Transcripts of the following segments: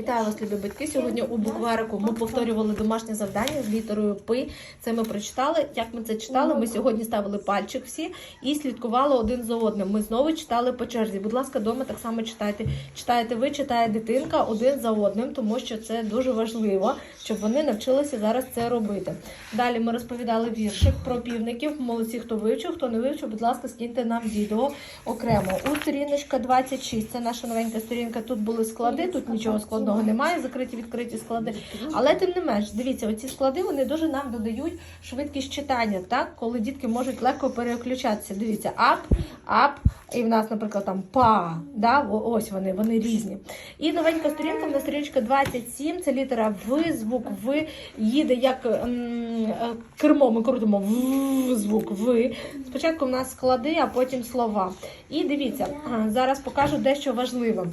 Вітаю вас, любі батьки. Сьогодні у букварику ми повторювали домашнє завдання з літерою П. Це ми прочитали. Як ми це читали? Ми сьогодні ставили пальчик всі і слідкували один за одним. Ми знову читали по черзі. Будь ласка, вдома так само читайте. Читаєте ви, читає дитинка один за одним, тому що це дуже важливо, щоб вони навчилися зараз це робити. Далі ми розповідали віршик про півників. Молодці, хто вивчив, хто не вивчив, будь ласка, скиньте нам відео окремо. У сторіночка 26, це наша новенька сторінка. Тут були склади, тут нічого складного немає, закриті відкриті склади. Але тим не менш, дивіться, оці склади вони дуже нам додають швидкість читання, так? Коли дітки можуть легко переключатися. Дивіться, ап, ап, і в нас, наприклад, там па, да? ось вони, вони різні. І новенька сторінка, в нас сторіночка 27, це літера В, звук В їде як м, е, кермо, ми крутимо В, звук В. Спочатку в нас склади, а потім слова. І дивіться, зараз покажу дещо важливе.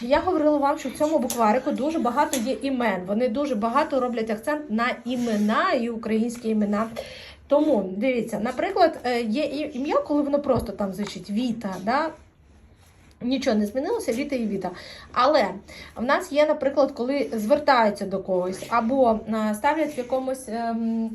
Я говорила вам, що в цьому букварику дуже багато є імен. Вони дуже багато роблять акцент на імена і українські імена. Тому дивіться, наприклад, е, є ім'я, коли воно просто там звучить Віта. Да? Нічого не змінилося, Віта і Віта. Але в нас є, наприклад, коли звертаються до когось або ставлять в якомусь. ем,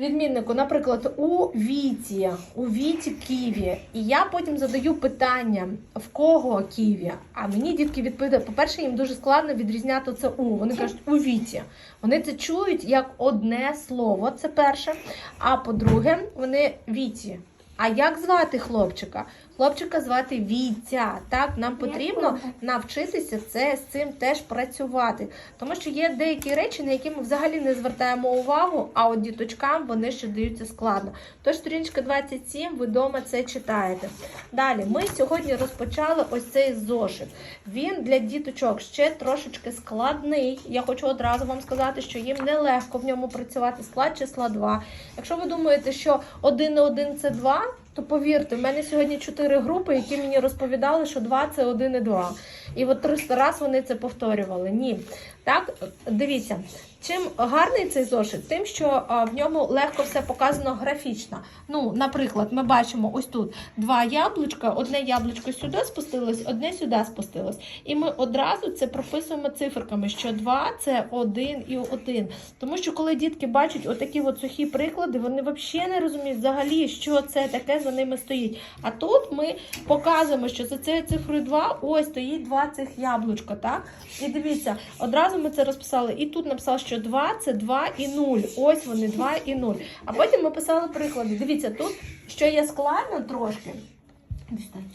Відміннику, наприклад, у Віті, у Віті Ківі. І я потім задаю питання, в кого Ківі. А мені дітки відповідають, по-перше, їм дуже складно відрізняти це у. Вони кажуть, у Віті. Вони це чують як одне слово, це перше. А по-друге, вони Віті. А як звати хлопчика? Хлопчика звати Вітя. Так, нам потрібно навчитися це з цим теж працювати. Тому що є деякі речі, на які ми взагалі не звертаємо увагу, а от діточкам вони ще даються складно. Тож сторіночка 27, ви вдома це читаєте. Далі, ми сьогодні розпочали ось цей зошит. Він для діточок ще трошечки складний. Я хочу одразу вам сказати, що їм нелегко в ньому працювати склад числа 2. Якщо ви думаєте, що 1 на 1 це 2, то повірте, в мене сьогодні чотири групи, які мені розповідали, що 2 це 1 і 2. І от 300 раз вони це повторювали. Ні. Так, дивіться, чим гарний цей зошит? Тим, що в ньому легко все показано графічно. Ну, наприклад, ми бачимо ось тут два яблучка, одне яблучко сюди спустилось, одне сюди спустилось. І ми одразу це прописуємо циферками, що 2 це 1 і 1. Тому що коли дітки бачать отакі от сухі приклади, вони взагалі не розуміють взагалі, що це таке за ними стоїть. А тут ми показуємо, що за цією цифрою 2 ось стоїть два цих яблучка. Так? І дивіться, одразу ми це розписали. І тут написали, що 2 це 2 і 0. Ось вони 2 і 0. А потім ми писали приклади. Дивіться, тут що є складно трошки.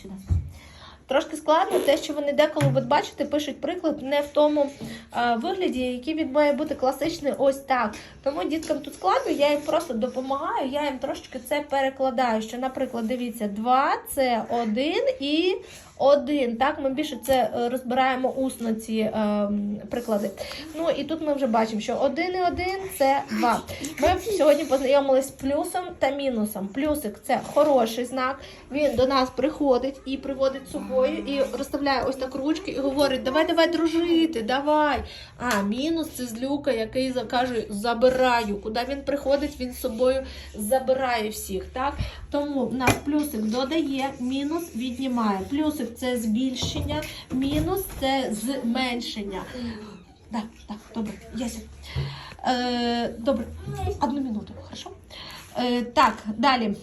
Сюди. Трошки складно те, що вони деколи, от бачите, пишуть приклад не в тому е, вигляді, який він має бути класичний ось так. Тому діткам тут складно, я їм просто допомагаю, я їм трошечки це перекладаю. Що, наприклад, дивіться, 2 це 1 і 1. Так, ми більше це е, розбираємо усно ці е, приклади. Ну і тут ми вже бачимо, що 1 і 1 це 2. Ми сьогодні познайомились з плюсом та мінусом. Плюсик це хороший знак. Він до нас приходить і приводить з собою, і розставляє ось так ручки і говорить: давай, давай дружити, давай. А мінус це злюка, який каже, забираю. Куди він приходить, він з собою забирає всіх. Так? Тому в нас плюсик додає, мінус віднімає. Плюсик це збільшення, мінус це зменшення. Так, так, добре, Яся. Е, добре, одну минуту, хорошо? Е, так, далі.